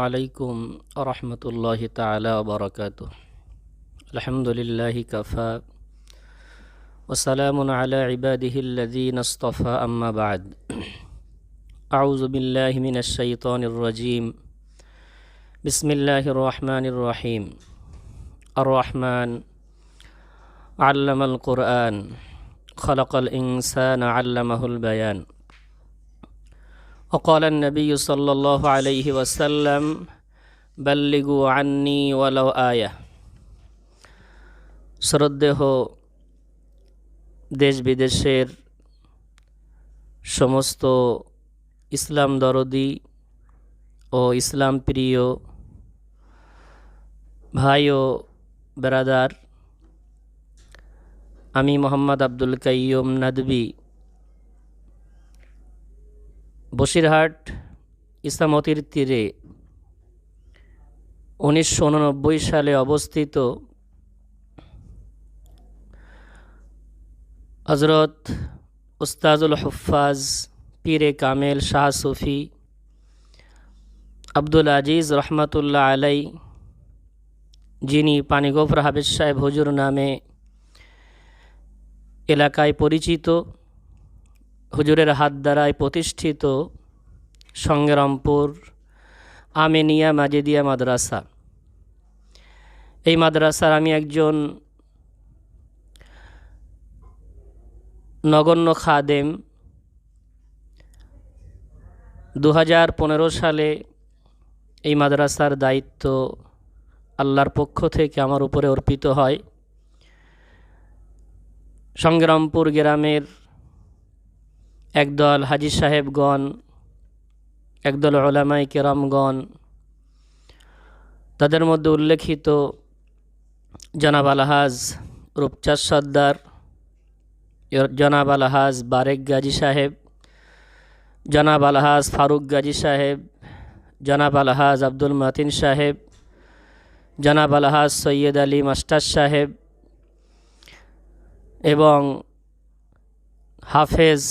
عليكم ورحمة الله تعالى وبركاته الحمد لله كفى وسلام على عباده الذين اصطفى أما بعد أعوذ بالله من الشيطان الرجيم بسم الله الرحمن الرحيم الرحمن علم القرآن وقال النبي صلى الله عليه وسلم بلغوا عني ولو آية শ্রদ্ধেহ দেশ বিদেশের সমস্ত ইসলাম দরদি ও ইসলাম প্রিয় ভাই ও বেরাদার আমি মোহাম্মদ আব্দুল কাইয়ুম নাদবি বসিরহাট ইসলামতির তীরে উনিশশো উননব্বই সালে অবস্থিত হজরত উস্তাজুল হুফাজ পীরে কামেল শাহ সুফি আব্দুল আজিজ রহমতুল্লাহ আলাই, যিনি পানিগোফর হাবিজ সাহেব হুজুর নামে এলাকায় পরিচিত। হুজুরের হাত দ্বারায় প্রতিষ্ঠিত সংগ্রামপুর আমেনিয়া মাজেদিয়া মাদ্রাসা। এই মাদ্রাসার আমি একজন নগণ্য খাদেম। দু হাজার পনেরো সালে এই মাদ্রাসার দায়িত্ব আল্লাহর পক্ষ থেকে আমার উপরে অর্পিত হয়। সংগ্রামপুর গ্রামের একদল হাজি সাহেবগণ, একদল ওলামাই কেরামগণ, তাদের মধ্যে উল্লেখিত জনাব আলহাজ রূপচাঁদ সর্দার, জনাব আলহাজ বারেক গাজী সাহেব, জনাব আলহাজ ফারুক গাজী সাহেব, জনাব আলহাজ আব্দুল মাতিন সাহেব, জনাব আলহাজ সৈয়দ আলী মাস্টার সাহেব এবং হাফেজ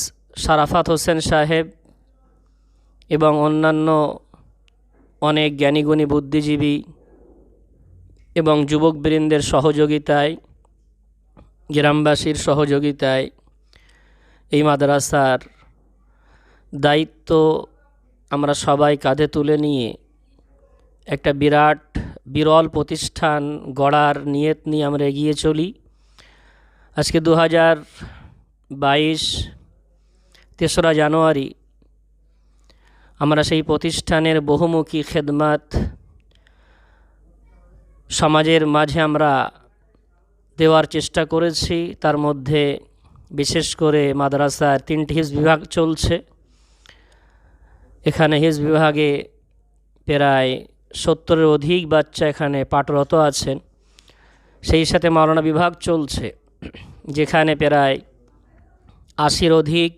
সারাফাত হোসেন সাহেব এবং অন্যান্য অনেক জ্ঞানীগুণী বুদ্ধিজীবী এবং যুবকবৃন্দের সহযোগিতায়, গ্রামবাসীর সহযোগিতায় এই মাদ্রাসার দায়িত্ব আমরা সবাই কাঁধে তুলে নিয়ে একটা বিরাট, বিরল প্রতিষ্ঠান গড়ার নিয়ত নিয়ে আমরা এগিয়ে চলি। আজকে দু হাজার বাইশ তেসরা জানুয়ারি। আমরা সেই প্রতিষ্ঠানের বহুমুখী খেদমাত সমাজের মাঝে আমরা দেওয়ার চেষ্টা করেছি। তার মধ্যে বিশেষ করে মাদ্রাসার তিনটি হিজ বিভাগ চলছে। এখানে হিজ বিভাগে প্রায় সত্তরের অধিক বাচ্চা এখানে পাঠরত আছেন। সেই সাথে মাওলানা বিভাগ চলছে, যেখানে প্রায় আশির অধিক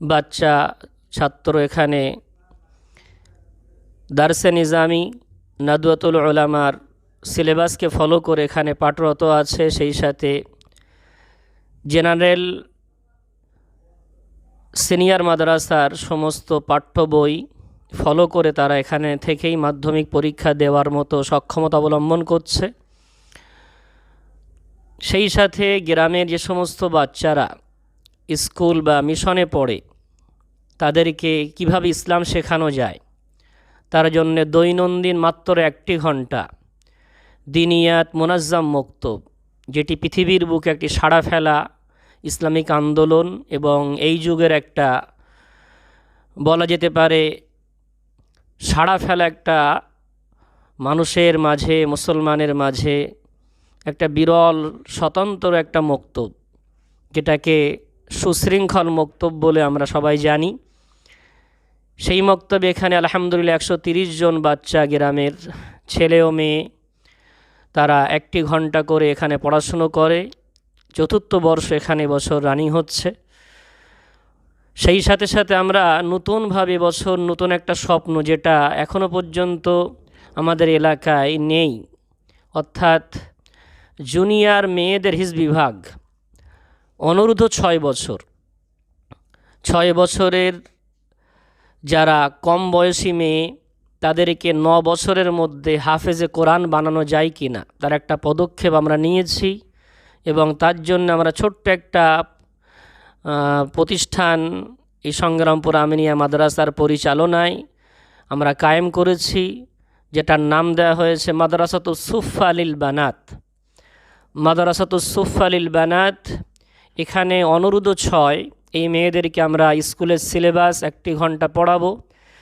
বাচ্চা, ছাত্র এখানে। দার্সে নিজামি নাদুয়াতুল ওলামার সিলেবাসকে ফলো করে এখানে পাঠরত আছে, সেই সাথে জেনারেল সিনিয়র মাদ্রাসার সমস্ত পাঠ্য বই ফলো করে তারা এখানে থেকেই মাধ্যমিক পরীক্ষা দেওয়ার মতো সক্ষমতা অবলম্বন করছে। সেই সাথে গ্রামের যে সমস্ত বাচ্চারা স্কুল বা মিশনে পড়ে তাদেরকে কীভাবে ইসলাম শেখানো যায়? তার জন্য দৈনন্দিন মাত্র একটি ঘণ্টা দিনিয়াত মোনাজ্জাম মক্তব যেটি পৃথিবীর বুকে একটি সাড়া ফেলা ইসলামিক আন্দোলন এবং এই যুগের একটা বলা যেতে পারে সাড়া ফেলা একটা মানুষের মাঝে, মুসলমানের মাঝে একটা বিরল, স্বতন্ত্র একটা মক্তব যেটাকে সুশৃঙ্খল মক্তব বলে আমরা সবাই জানি। সেই মক্তব্য এখানে আলহামদুলিল্লাহ একশো জন বাচ্চা গ্রামের ছেলে ও মেয়ে, তারা একটি ঘণ্টা করে এখানে পড়াশুনো করে। চতুর্থ বর্ষ এখানে বছর রানিং হচ্ছে। সেই সাথে সাথে আমরা নতুনভাবে বছর নতুন একটা স্বপ্ন যেটা এখনও পর্যন্ত আমাদের এলাকায় নেই, অর্থাৎ জুনিয়র মেয়েদের হিস বিভাগ অনূর্ধ্ব ছয় বছর। ছয় বছরের যারা কম বয়সী মেয়ে, তাদেরকে ন বছরের মধ্যে হাফেজে কোরআন বানানো যায় কি না তার একটা পদক্ষেপ আমরা নিয়েছি এবং তার জন্য আমরা ছোট্ট একটা প্রতিষ্ঠান, এই সংগ্রামপুর আমিনিয়া মাদ্রাসার পরিচালনায় আমরা কায়েম করেছি, যেটার নাম দেওয়া হয়েছে মাদ্রাসাত সুফা আলিল বানাত। মাদ্রাসাত সুফা আলিল বানাত, এখানে অনুরোধ ছয় এই মেয়েদেরকে আমরা স্কুলের সিলেবাস একটি ঘণ্টা পড়াবো।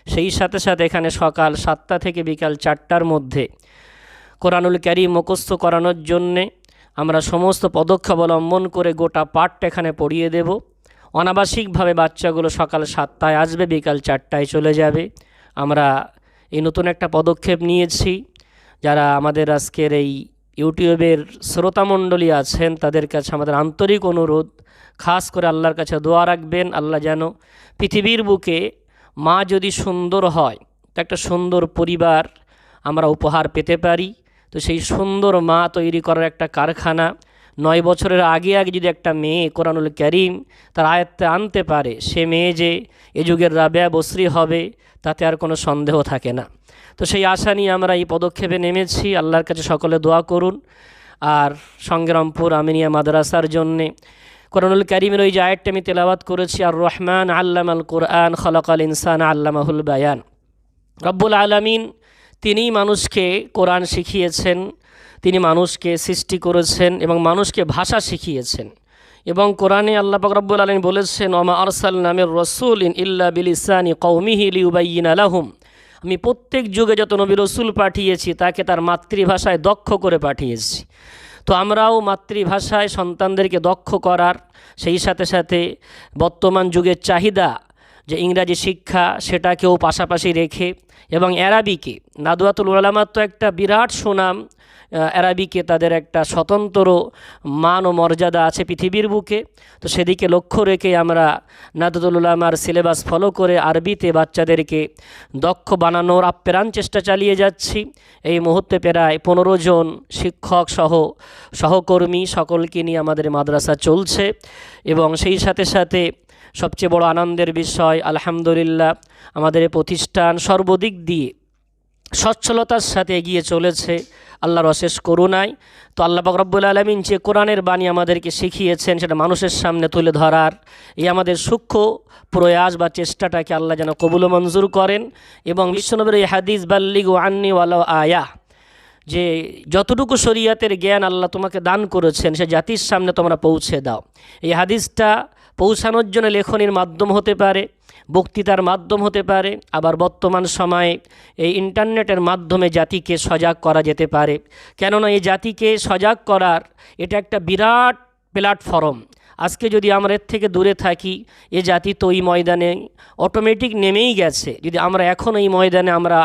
সেই সাথে সাথে এখানে সকাল সাতটা থেকে বিকাল চারটার মধ্যে কোরআনুল ক্যারি মুখস্থ করানোর জন্যে আমরা সমস্ত পদক্ষেপ অবলম্বন করে গোটা পাঠটা এখানে পড়িয়ে দেব। অনাবাসিকভাবে বাচ্চাগুলো সকাল সাতটায় আসবে, বিকাল চারটায় চলে যাবে। আমরা এই নতুন একটা পদক্ষেপ নিয়েছি। যারা আমাদের আজকের এই ইউটিউবের শ্রোতামণ্ডলী আছেন, তাদের কাছে আমাদের আন্তরিক অনুরোধ। খাস করে আল্লাহর কাছে দোয়া রাখবেন, আল্লাহ যেন পৃথিবীর বুকে মা যদি সুন্দর হয়, তো একটা সুন্দর পরিবার আমরা উপহার পেতে পারি। তো সেই সুন্দর মা তৈরি করার একটা কারখানা, নয় বছরের আগে আগে যদি একটা মেয়ে কোরআনুল করিম তার আয়ত্তে আনতে পারে, সে মেয়ে যে এ যুগের রাবেয়া বশ্রী হবে, তাতে আর কোনো সন্দেহ থাকে না। তো সেই আশা নিয়ে আমরা এই পদক্ষেপে নেমেছি। আল্লাহর কাছে সকলে দোয়া করুন। আর সংগ্রামপুর আমিনিয়া মাদ্রাসার জন্যে কোরআনুল করিমের ওই যে আমি তেলাওয়াত করেছি আর রহমান আল্লাম আল কোরআন খলকাল ইনসান আল্লামাহুল বায়ান। রব্বুল আলমিন তিনিই মানুষকে কোরআন শিখিয়েছেন, তিনি মানুষকে সৃষ্টি করেছেন এবং মানুষকে ভাষা শিখিয়েছেন। এবং কোরআনে আল্লাহ রব্বুল আলমিন বলেছেন ওমা আরসাল নামের রসুল ইন ইল্লা বিল ইসানি কৌমিহি লিউবাইন আলাহুম আমি প্রত্যেক যুগে যত নবী রসুল পাঠিয়েছি, তাকে তার মাতৃভাষায় দক্ষ করে পাঠিয়েছি। তো আমরাও মাতৃভাষায় সন্তানদেরকে দক্ষ করার, সেই সাথে সাথে বর্তমান যুগের চাহিদা যে ইংরাজি শিক্ষা, সেটাকেও পাশাপাশি রেখে এবং অ্যারাবিকে, নাদুয়াতুল ওলামার তো একটা বিরাট সুনাম অ্যারাবিকে তাদের একটা স্বতন্ত্র মান ও মর্যাদা আছে পৃথিবীর বুকে। তো সেদিকে লক্ষ্য রেখে আমরা নাদুল উলামার সিলেবাস ফলো করে আরবিতে বাচ্চাদেরকে দক্ষ বানানোর আপ্রাণ চেষ্টা চালিয়ে যাচ্ছি। এই মুহূর্তে প্রায় পনেরো জন শিক্ষক সহ সহকর্মী সকলকে নিয়ে আমাদের মাদ্রাসা চলছে এবং সেই সাথে সাথে সবচেয়ে বড় আনন্দের বিষয়, আলহামদুলিল্লাহ, আমাদের প্রতিষ্ঠান সর্বদিক দিয়ে সচ্ছলতার সাথে এগিয়ে চলেছে আল্লাহর অশেষ করুণায়। তো আল্লাহ রব্বুল আলমিন যে কোরআনের বাণী আমাদেরকে শিখিয়েছেন, সেটা মানুষের সামনে তুলে ধরার এই আমাদের সূক্ষ্ম প্রয়াস বা চেষ্টাটাকে আল্লাহ যেন কবুল মঞ্জুর করেন এবং বিশ্বনবীর এই হাদিস, বাল্লিগ আন্নি ওয়ালা আয়া যে যতটুকু শরীয়তের জ্ঞান আল্লাহ তোমাকে দান করেছেন, সে জাতির সামনে তোমরা পৌঁছে দাও। এই হাদিসটা পৌঁছানোর জন্য লেখনির মাধ্যম হতে পারে, বক্তৃতার মাধ্যম হতে পারে, আবার বর্তমান সময়ে এই ইন্টারনেটের মাধ্যমে জাতিকে সজাগ করা যেতে পারে। কেননা এই জাতিকে সজাগ করার এটা একটা বিরাট প্ল্যাটফর্ম। আজকে যদি আমরা এর থেকে দূরে থাকি, এ জাতি তো এই ময়দানে অটোমেটিক নেমেই গেছে। যদি আমরা এখন এই ময়দানে আমরা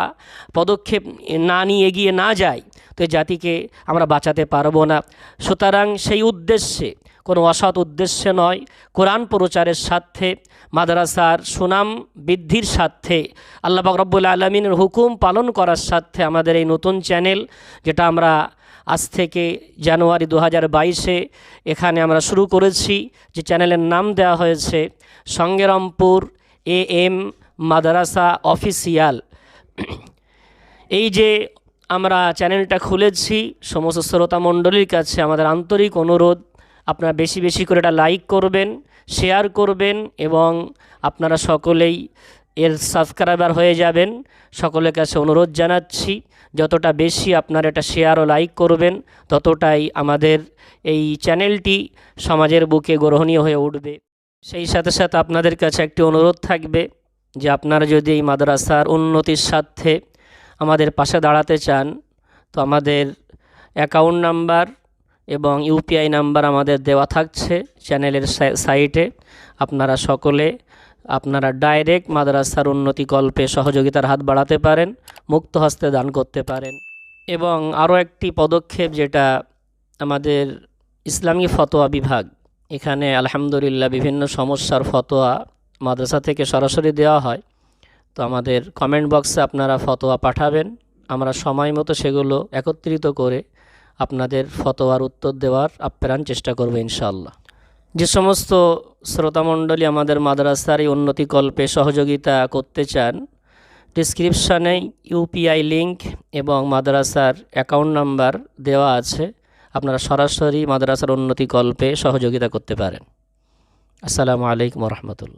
পদক্ষেপ না নিয়ে এগিয়ে না যাই, তো জাতিকে আমরা বাঁচাতে পারব না। সুতরাং সেই উদ্দেশ্যে কোনো অসৎ উদ্দেশ্যে নয়। কোরআন প্রচারের স্বার্থে, মাদ্রাসার সুনাম বৃদ্ধির স্বার্থে, আল্লাহ পাক রব্বুল আলমিনের হুকুম পালন করার স্বার্থে আমাদের এই নতুন চ্যানেল, যেটা আমরা আজ থেকে জানুয়ারি দু হাজার বাইশে এখানে আমরা শুরু করেছি, যে চ্যানেলের নাম দেওয়া হয়েছে সঙ্গেরামপুর এ এম মাদ্রাসা অফিসিয়াল। এই যে আমরা চ্যানেলটা খুলেছি, সমস্ত শ্রোতা মণ্ডলীর কাছে আমাদের আন্তরিক অনুরোধ আপনারা বেশি বেশি করে এটা লাইক করবেন শেয়ার করবেন এবং আপনারা সকলেই এর সাবস্ক্রাইবার হয়ে যাবেন। সকলের কাছে অনুরোধ জানাচ্ছি, যতটা বেশি আপনারা এটা শেয়ার ও লাইক করবেন, ততটাই আমাদের এই চ্যানেলটি সমাজের বুকে গ্রহণীয় হয়ে উঠবে। সেই সাথে সাথে আপনাদের কাছে একটি অনুরোধ থাকবে যে আপনারা যদি এই মাদ্রাসার উন্নতির স্বার্থে আমাদের পাশে দাঁড়াতে চান, তো আমাদের অ্যাকাউন্ট নাম্বার এবং ইউপিআই নাম্বার আমাদের দেওয়া থাকছে চ্যানেলের সাইটে। আপনারা সকলে, আপনারা ডাইরেক্ট মাদ্রাসার উন্নতি কল্পে সহযোগিতার হাত বাড়াতে পারেন, মুক্ত হস্তে দান করতে পারেন। এবং আরও একটি পদক্ষেপ যেটা আমাদের ইসলামী ফতোয়া বিভাগ, এখানে আলহামদুলিল্লাহ বিভিন্ন সমস্যার ফতোয়া মাদ্রাসা থেকে সরাসরি দেওয়া হয়। তো আমাদের কমেন্ট বক্সে আপনারা ফতোয়া পাঠাবেন, আমরা সময় মতো সেগুলো একত্রিত করে আপনাদের ফতোয়ার উত্তর দেওয়ার আপ্যায়ন চেষ্টা করব ইনশাআল্লাহ। যে সমস্ত শ্রোতামণ্ডলী আমাদের মাদ্রাসার এই উন্নতিকল্পে সহযোগিতা করতে চান ডিসক্রিপশানে ইউপিআই লিংক এবং মাদ্রাসার অ্যাকাউন্ট নাম্বার দেওয়া আছে, আপনারা সরাসরি মাদ্রাসার উন্নতিকল্পে সহযোগিতা করতে পারেন। আসসালামু আলাইকুম রহমতুল্লাহ।